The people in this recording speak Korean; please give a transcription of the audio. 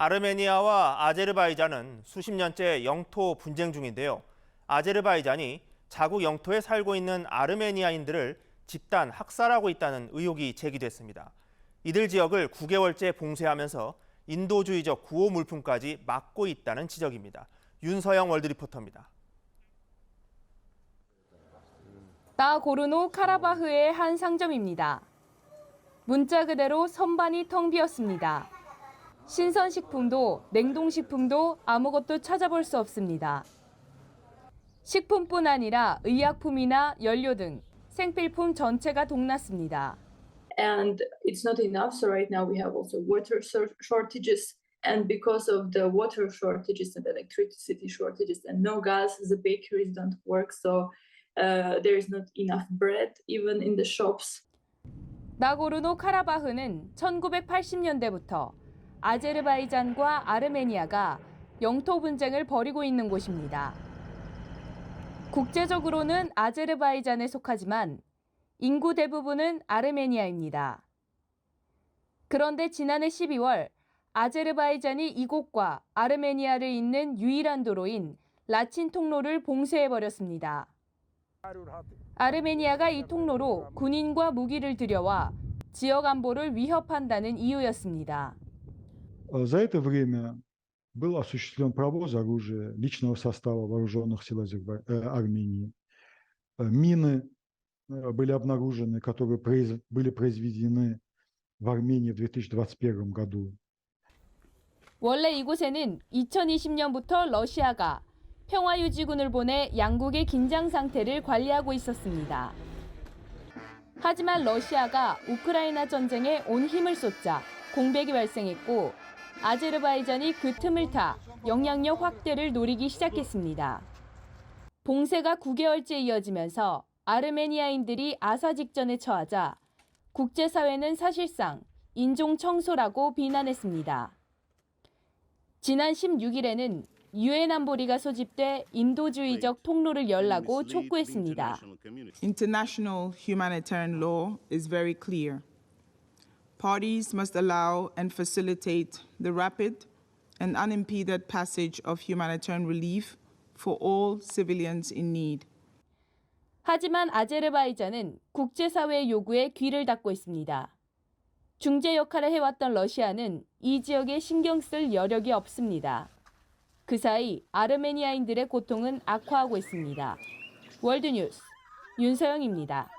아르메니아와 아제르바이잔은 수십 년째 영토 분쟁 중인데요. 아제르바이잔이 자국 영토에 살고 있는 아르메니아인들을 집단 학살하고 있다는 의혹이 제기됐습니다. 이들 지역을 9개월째 봉쇄하면서 인도주의적 구호 물품까지 막고 있다는 지적입니다. 윤서영 월드리포터입니다. 나고르노 카라바흐의 한 상점입니다. 문자 그대로 선반이 텅 비었습니다. 신선식품도 냉동식품도 아무것도 찾아볼 수 없습니다. 식품뿐 아니라 의약품이나 연료 등 생필품 전체가 동났습니다. and it's not enough so right now we have also water shor- shortages and because of the water shortages and electricity shortages and no gas the bakeries don't work so uh, there is not enough bread even in the shops 나고르노 카라바흐는 1980년대부터 아제르바이잔과 아르메니아가 영토 분쟁을 벌이고 있는 곳입니다. 국제적으로는 아제르바이잔에 속하지만 인구 대부분은 아르메니아입니다. 그런데 지난해 12월 아제르바이잔이 이곳과 아르메니아를 잇는 유일한 도로인 라친 통로를 봉쇄해버렸습니다. 아르메니아가 이 통로로 군인과 무기를 들여와 지역 안보를 위협한다는 이유였습니다. Э, За это время был осуществлен провоз оружия личного состава вооруженных сил Азербай- э, Армении. Э, Мины э, были обнаружены, которые произ- были произведены в Армении в 2021 году. 원래 이곳에는 2020년부터 러시아가 평화유지군을 보내 양국의 긴장 상태를 관리하고 있었습니다. 하지만 러시아가 우크라이나 전쟁에 온 힘을 쏟자 공백이 발생했고 아제르바이잔이 그 틈을 타 영향력 확대를 노리기 시작했습니다. 봉쇄가 9개월째 이어지면서 아르메니아인들이 아사 직전에 처하자 국제사회는 사실상 인종 청소라고 비난했습니다. 지난 16일에는 유엔 안보리가 소집돼 인도주의적 통로를 열라고 촉구했습니다. International humanitarian law is very clear. Parties must allow and facilitate the rapid and unimpeded passage of humanitarian relief for all civilians in need. 하지만 아제르바이잔은 국제사회의 요구에 귀를 닫고 있습니다. 중재 역할을 해왔던 러시아는 이 지역에 신경 쓸 여력이 없습니다. 그 사이 아르메니아인들의 고통은 악화하고 있습니다. 월드뉴스 윤서영입니다.